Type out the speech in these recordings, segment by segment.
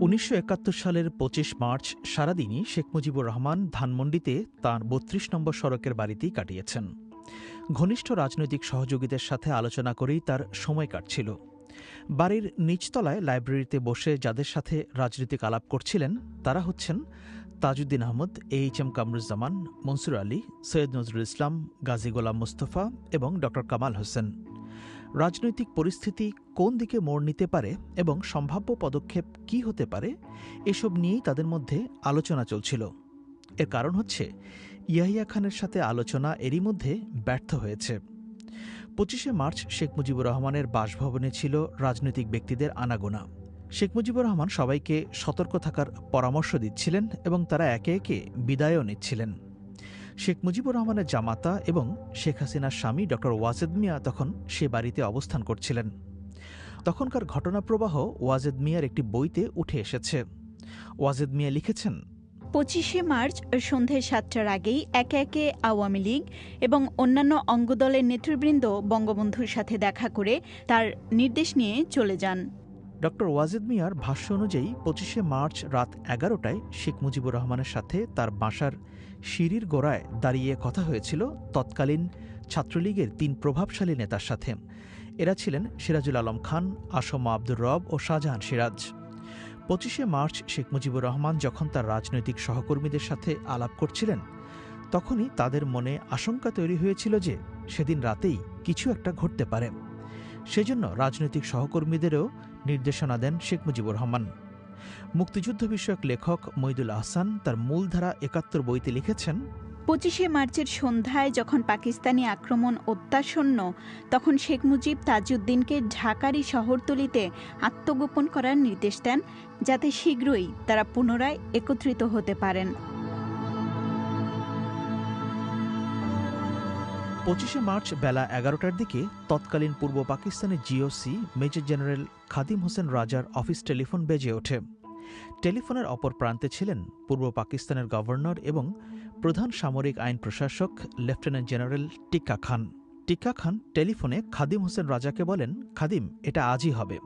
উনিশশো একাত্তর সালের পঁচিশ মার্চ সারাদিনই শেখ মুজিবুর রহমান ধানমন্ডিতে তাঁর বত্রিশ নম্বর সড়কের বাড়িতেই কাটিয়েছেন। ঘনিষ্ঠ রাজনৈতিক সহযোগীদের সাথে আলোচনা করেই তার সময় কাটছিল। বাড়ির নিচতলায় লাইব্রেরিতে বসে যাদের সাথে রাজনৈতিক আলাপ করছিলেন, তারা হচ্ছেন তাজউদ্দিন আহমদ, এইচ এম কামরুজ্জামান, মনসুর আলী, সৈয়দ নজরুল ইসলাম, গাজী গোলাম মুস্তফা এবং ড কামাল হোসেন। রাজনৈতিক পরিস্থিতি কোন দিকে মোড় নিতে পারে এবং সম্ভাব্য পদক্ষেপ কি হতে পারে, এসব নিয়েই তাদের মধ্যে আলোচনা চলছিল। এর কারণ হচ্ছে, ইয়াহিয়া খানের সাথে আলোচনা এরই মধ্যে ব্যর্থ হয়েছে। পঁচিশে মার্চ শেখ মুজিবুর রহমানের বাসভবনে ছিল রাজনৈতিক ব্যক্তিদের আনাগোনা। শেখ মুজিবুর রহমান সবাইকে সতর্ক থাকার পরামর্শ দিচ্ছিলেন এবং তারা একে একে বিদায়ও নিচ্ছিলেন। শেখ মুজিবুর রহমানের জামাতা এবং শেখ হাসিনার স্বামী ড. ওয়াজেদ মিয়া তখন সে বাড়িতে অবস্থান করছিলেন। তখনকার ঘটনাপ্রবাহ ওয়াজেদ মিয়ার একটি বইতে উঠে এসেছে। ওয়াজেদ মিয়া লিখেছেন পঁচিশে মার্চ সন্ধে সাতটার আগেই একে একে আওয়ামী লীগ এবং অন্যান্য অঙ্গদলের নেতৃবৃন্দ বঙ্গবন্ধুর সাথে দেখা করে তার নির্দেশ নিয়ে চলে যান। ড. ওয়াজেদ মিয়ার ভাষ্য অনুযায়ী পঁচিশে মার্চ রাত এগারোটায় শেখ মুজিবুর রহমানের সাথে তার বাসার সিঁড়ির গোড়ায় দাঁড়িয়ে কথা হয়েছিল তৎকালীন ছাত্রলীগের তিন প্রভাবশালী নেতার সাথে। এরা ছিলেন সিরাজুল আলম খান, আসম আব্দুর রব ও শাহজাহান সিরাজ। পঁচিশে মার্চ শেখ মুজিবুর রহমান যখন তার রাজনৈতিক সহকর্মীদের সাথে আলাপ করছিলেন, তখনই তাদের মনে আশঙ্কা তৈরি হয়েছিল যে সেদিন রাতেই কিছু একটা ঘটতে পারে। সেজন্য রাজনৈতিক সহকর্মীদেরও নির্দেশনা দেন শেখ মুজিবুর রহমান। মুক্তিযুদ্ধ বিষয়ক লেখক মইদুল আহসান তার মূলধারা একাত্তর বইতে লিখেছেন, পঁচিশে মার্চের সন্ধ্যায় যখন পাকিস্তানি আক্রমণ অত্যাসন্ন তখন শেখ মুজিব তাজউদ্দিনকে ঢাকারই শহরতলিতে আত্মগোপন করার নির্দেশ দেন, যাতে শীঘ্রই তারা পুনরায় একত্রিত হতে পারেন। পঁচিশে মার্চ বেলা এগারোটার দিকে তৎকালীন পূর্ব পাকিস্তানের GOC major general Khadim Hossain রাজার অফিস টেলিফোন বেজে ওঠে। টেলিফোনের অপর প্রান্তে ছিলেন পূর্ব পাকিস্তানের গভর্নর এবং প্রধান সামরিক আইন প্রশাসক লেফটেন্যান্ট জেনারেল টিক্কা খান। টিক্কা খান টেলিফোনে খাদিম হোসেন রাজাকে বলেন, খাদিম, এটা আজই হবে।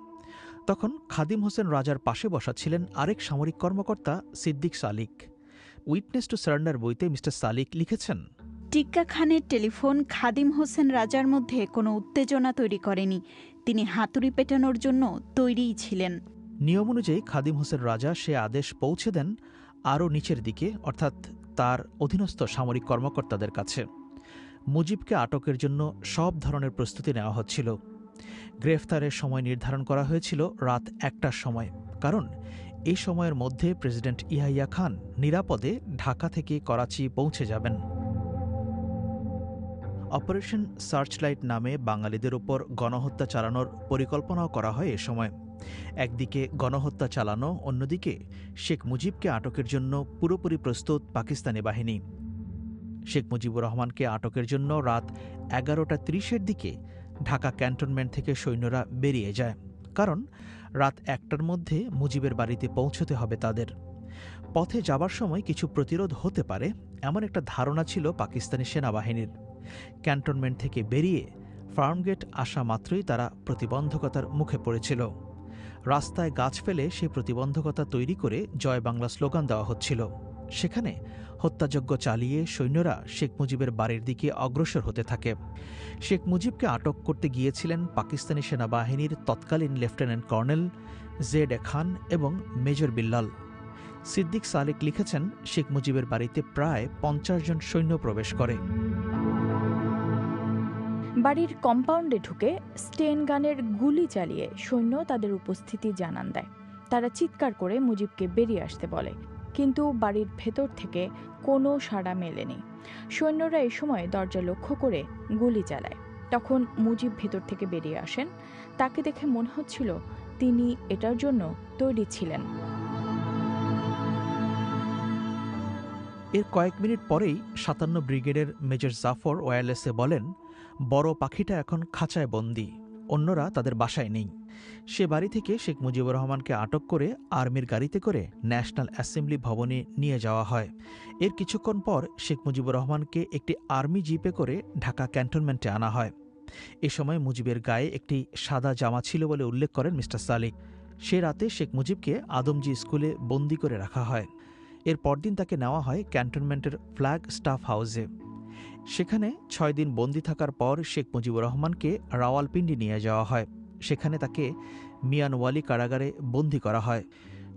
তখন খাদিম হোসেন রাজার পাশে বসা ছিলেন আরেক সামরিক কর্মকর্তা Siddiq Salik. Witness to surrender বইতে মিস্টার সালিক লিখেছেন? টিক্কা খানের টেলিফোন খাদিম হোসেন রাজার মধ্যে কোনো উত্তেজনা তৈরি করেনি। তিনি হাতুড়ি পেটানোর জন্য তৈরিই ছিলেন। নিয়ম অনুযায়ী খাদিম হোসেন রাজা সে আদেশ পৌঁছে দেন আরও নিচের দিকে, অর্থাৎ তার অধীনস্থ সামরিক কর্মকর্তাদের কাছে। মুজিবকে আটকের জন্য সব ধরনের প্রস্তুতি নেওয়া হচ্ছিল। গ্রেফতারের সময় নির্ধারণ করা হয়েছিল রাত একটার সময়। কারণ এই সময়ের মধ্যে প্রেসিডেন্ট ইহাইয়া খান নিরাপদে ঢাকা থেকে করাচি পৌঁছে যাবেন। অপারেশন সার্চলাইট নামে বাঙালিদের ওপর গণহত্যা চালানোর পরিকল্পনাও করা হয় এ সময়। একদিকে গণহত্যা চালানো, অন্যদিকে শেখ মুজিবকে আটকের জন্য পুরোপুরি প্রস্তুত পাকিস্তানি বাহিনী। শেখ মুজিবুর রহমানকে আটকের জন্য রাত এগারোটা ত্রিশের দিকে ঢাকা ক্যান্টনমেন্ট থেকে সৈন্যরা বেরিয়ে যায়। কারণ রাত একটার মধ্যে মুজিবের বাড়িতে পৌঁছতে হবে তাদের। পথে যাবার সময় কিছু প্রতিরোধ হতে পারে, এমন একটা ধারণা ছিল পাকিস্তানি সেনাবাহিনীর। ক্যান্টনমেন্ট থেকে বেরিয়ে ফার্মগেট আসা মাত্রই তারা প্রতিবন্ধকতার মুখে পড়েছিল। রাস্তায় গাছ ফেলে সেই প্রতিবন্ধকতা তৈরি করে জয় বাংলা স্লোগান দেওয়া হচ্ছিল। সেখানে হত্যাযজ্ঞ চালিয়ে সৈন্যরা শেখ মুজিবের বাড়ির দিকে অগ্রসর হতে থাকে। শেখ মুজিবকে আটক করতে গিয়েছিলেন পাকিস্তানি সেনাবাহিনীর তৎকালীন lieutenant colonel Z A Khan এবং মেজর বিল্লাল। সিদ্দিক সালেক লিখেছেন, শেখ মুজিবের বাড়িতে প্রায় পঞ্চাশ জন সৈন্য প্রবেশ করে। বাড়ির কম্পাউন্ডে ঢুকে স্টেন গানের গুলি চালিয়ে সৈন্য তাদের উপস্থিতি জানান দেয়। তারা চিৎকার করে মুজিবকে বেরিয়ে আসতে বলে, কিন্তু বাড়ির ভেতর থেকে কোনো সাড়া মেলেনি। সৈন্যরা এই সময় দরজা লক্ষ্য করে গুলি চালায়। তখন মুজিব ভেতর থেকে বেরিয়ে আসেন। তাকে দেখে মনে হচ্ছিল তিনি এটার জন্য তৈরি ছিলেন। এর কয়েক মিনিট পরেই সাতান্ন ব্রিগেডের মেজর জাফর ওয়্যারলেসে বলেন বড় পাখিটা এখন খাঁচায় বন্দি, অন্যরা তাদের বাসায় নেই। সে বাড়ি থেকে শেখ মুজিবুর রহমানকে আটক করে আর্মির গাড়িতে করে ন্যাশনাল অ্যাসেম্বলি ভবনে নিয়ে যাওয়া হয়। এর কিছুক্ষণ পর শেখ মুজিবুর রহমানকে একটি আর্মি জিপে করে ঢাকা ক্যান্টনমেন্টে আনা হয়। এ সময় মুজিবের গায়ে একটি সাদা জামা ছিল বলে উল্লেখ করেন মিস্টার সালিক সে রাতে শেখ মুজিবকে আদমজি স্কুলে বন্দি করে রাখা হয়। এর পরদিন তাকে নেওয়া হয় ক্যান্টনমেন্টের ফ্ল্যাগ স্টাফ হাউসে। সেখানে ছয় দিন বন্দি থাকার পর শেখ মুজিবুর রহমানকে রাওয়ালপিন্ডি নিয়ে যাওয়া হয়। সেখানে তাকে মিয়ানওয়ালি কারাগারে বন্দি করা হয়।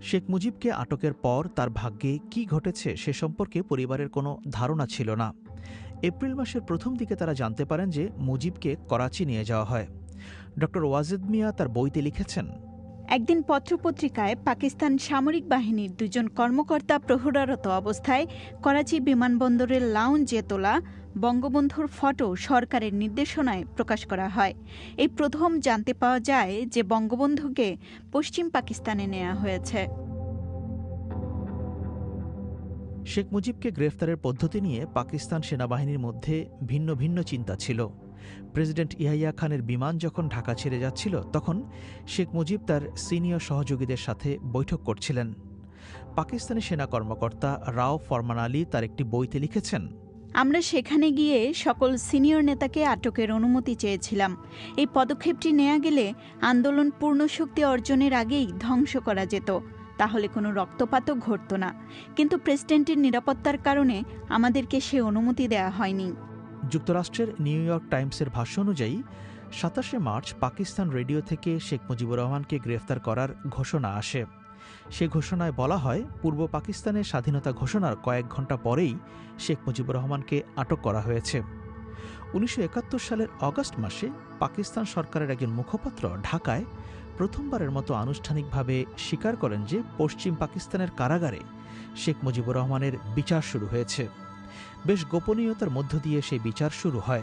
শেখ মুজিবকে আটকের পর তার ভাগ্যে কি ঘটেছে সে সম্পর্কে পরিবারের কোনো ধারণা ছিল না। এপ্রিল মাসের প্রথম দিকে তারা জানতে পারেন যে মুজিবকে করাচি নিয়ে যাওয়া হয়। ডক্টর ওয়াজেদ মিয়া তার বইতে লিখেছেন একদিন পত্রপত্রিকায় পাকিস্তান সামরিক বাহিনীর দুজন কর্মকর্তা প্রহরারত অবস্থায় করাচি বিমানবন্দরের লাউঞ্জে তোলা বঙ্গবন্ধুর ফটো সরকারের নির্দেশনায় প্রকাশ করা হয়। এই প্রথম জানতে পাওয়া যায় যে বঙ্গবন্ধুকে পশ্চিম পাকিস্তানে নেওয়া হয়েছে। শেখ মুজিবকে গ্রেফতারের পদ্ধতি নিয়ে পাকিস্তান সেনাবাহিনীর মধ্যে ভিন্ন ভিন্ন চিন্তা ছিল। প্রেসিডেন্ট ইয়াহিয়া খানের বিমান যখন ঢাকা ছেড়ে যাচ্ছিল, তখন শেখ মুজিব তার সিনিয়র সহযোগীদের সাথে বৈঠক করছিলেন। পাকিস্তানি সেনা কর্মকর্তা রাও ফরমান আলী তার একটি বইতে লিখেছেন, আমরা সেখানে গিয়ে সকল সিনিয়র নেতাকে আটকের অনুমতি চেয়েছিলাম। এই পদক্ষেপটি নেওয়া গেলে আন্দোলন পূর্ণ শক্তি অর্জনের আগেই ধ্বংস করা যেত। তাহলে কোনো রক্তপাতও ঘটত না। কিন্তু প্রেসিডেন্টের নিরাপত্তার কারণে আমাদেরকে সে অনুমতি দেওয়া হয়নি। যুক্তরাষ্ট্রের নিউ ইয়র্ক টাইমসের ভাষ্য অনুযায়ী, সাতাশে মার্চ পাকিস্তান রেডিও থেকে শেখ মুজিবুর রহমানকে গ্রেফতার করার ঘোষণা আসে। সে ঘোষণায় বলা হয়, পূর্ব পাকিস্তানের স্বাধীনতা ঘোষণার কয়েক ঘণ্টা পরেই শেখ মুজিবুর রহমানকে আটক করা হয়েছে। উনিশশো একাত্তর সালের অগস্ট মাসে পাকিস্তান সরকারের একজন মুখপাত্র ঢাকায় প্রথমবারের মতো আনুষ্ঠানিকভাবে স্বীকার করেন যে পশ্চিম পাকিস্তানের কারাগারে শেখ মুজিবুর রহমানের বিচার শুরু হয়েছে। বেশ গোপনীয়তার মধ্য দিয়ে সেই বিচার শুরু হয়।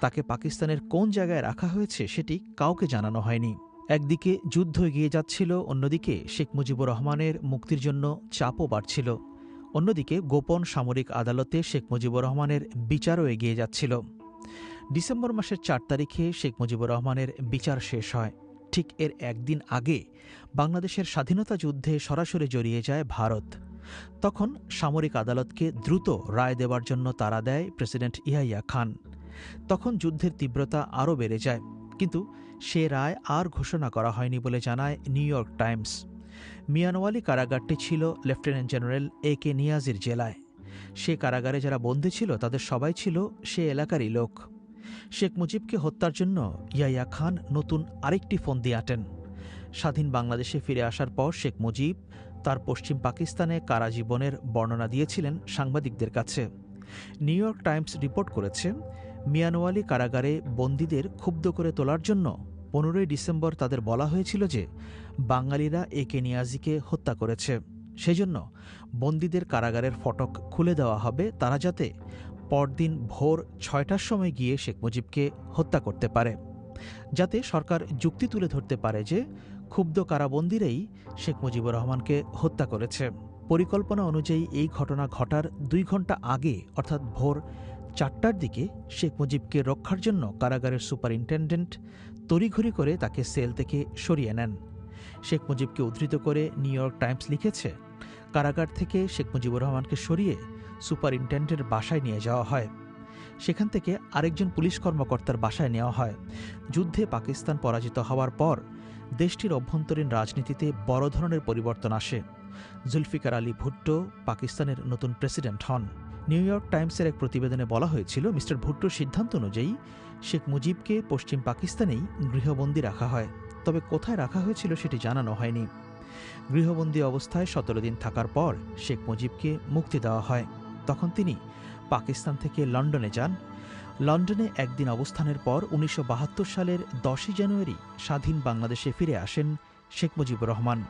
তাকে পাকিস্তানের কোন জায়গায় রাখা হয়েছে সেটি কাউকে জানানো হয়নি। একদিকে যুদ্ধ এগিয়ে যাচ্ছিল, অন্যদিকে শেখ মুজিবুর রহমানের মুক্তির জন্য চাপও বাড়ছিল। অন্যদিকে গোপন সামরিক আদালতে শেখ মুজিবুর রহমানের বিচারও এগিয়ে যাচ্ছিল। ডিসেম্বর মাসের চার তারিখে শেখ মুজিবুর রহমানের বিচার শেষ হয়। ঠিক এর একদিন আগে বাংলাদেশের স্বাধীনতা যুদ্ধে সরাসরি জড়িয়ে যায় ভারত। তখন সামরিক আদালতকে দ্রুত রায় দেওয়ার জন্য তারা দেয় প্রেসিডেন্ট ইয়াহিয়া খান। তখন যুদ্ধের তীব্রতা আরও বেড়ে যায়, কিন্তু সে রায় আর ঘোষণা করা হয়নি বলে জানায় নিউ ইয়র্ক টাইমস। মিয়ানওয়ালি কারাগারটি ছিল লেফটেন্যান্ট জেনারেল এ কে নিয়াজির জেলায়। সে কারাগারে যারা বন্দী ছিল, তাদের সবাই ছিল সে এলাকারই লোক। শেখ মুজিবকে হত্যার জন্য ইয়াইয়া খান নতুন আরেকটি ফন্দি আটেন। স্বাধীন বাংলাদেশে ফিরে আসার পর শেখ মুজিব তার পশ্চিম পাকিস্তানে কারা জীবনের বর্ণনা দিয়েছিলেন সাংবাদিকদের কাছে। নিউ ইয়র্ক টাইমস রিপোর্ট করেছে, মিয়ানওয়ালি কারাগারে বন্দীদের ক্ষুব্ধ করে তোলার জন্য পনেরোই ডিসেম্বর তাদের বলা হয়েছিল যে বাঙালিরা এ কে নিয়াজিকে হত্যা করেছে। সেজন্য বন্দীদের কারাগারের ফটক খুলে দেওয়া হবে তারা যাতে পরদিন ভোর ছয়টার সময় গিয়ে শেখ মুজিবকে হত্যা করতে পারে। যাতে সরকার যুক্তি তুলে ধরতে পারে যে ক্ষুব্ধ কারাবন্দিরাই শেখ মুজিবুর রহমানকে হত্যা করেছে। পরিকল্পনা অনুযায়ী এই ঘটনা ঘটার দুই ঘণ্টা আগে, অর্থাৎ ভোর চারটার দিকে, শেখ মুজিবকে রক্ষার জন্য কারাগারের সুপারিনটেন্ডেন্ট তড়িঘড়ি করে তাকে সেল থেকে সরিয়ে নেন। শেখ মুজিবকে উদ্ধৃত করে নিউ ইয়র্ক টাইমস লিখেছে, কারাগার থেকে শেখ মুজিবুর রহমানকে সরিয়ে সুপারিনটেন্ডেন্টের বাসায় নিয়ে যাওয়া হয়। সেখান থেকে আরেকজন পুলিশ কর্মকর্তার বাসায় নেওয়া হয়। যুদ্ধে পাকিস্তান পরাজিত হওয়ার পর দেশটির অভ্যন্তরীণ রাজনীতিতে বড় ধরনের পরিবর্তন আসে। জুলফিকার আলী ভুট্টো পাকিস্তানের নতুন প্রেসিডেন্ট হন। নিউ ইয়র্ক টাইমসের এক প্রতিবেদনে বলা হয়েছিল, মিস্টার ভুট্টোর সিদ্ধান্ত অনুযায়ী শেখ মুজিবকে পশ্চিম পাকিস্তানেই গৃহবন্দী রাখা হয়। তবে কোথায় রাখা হয়েছিল সেটি জানানো হয়নি। গৃহবন্দী অবস্থায় সতেরো দিন থাকার পর শেখ মুজিবকে মুক্তি দেওয়া হয়। তখন তিনি পাকিস্তান থেকে লন্ডনে যান লন্ডনে একদিন অবস্থানের পর উনিশশো বাহাত্তর সালের দশই জানুয়ারি স্বাধীন বাংলাদেশে ফিরে আসেন শেখ মুজিবুর রহমান।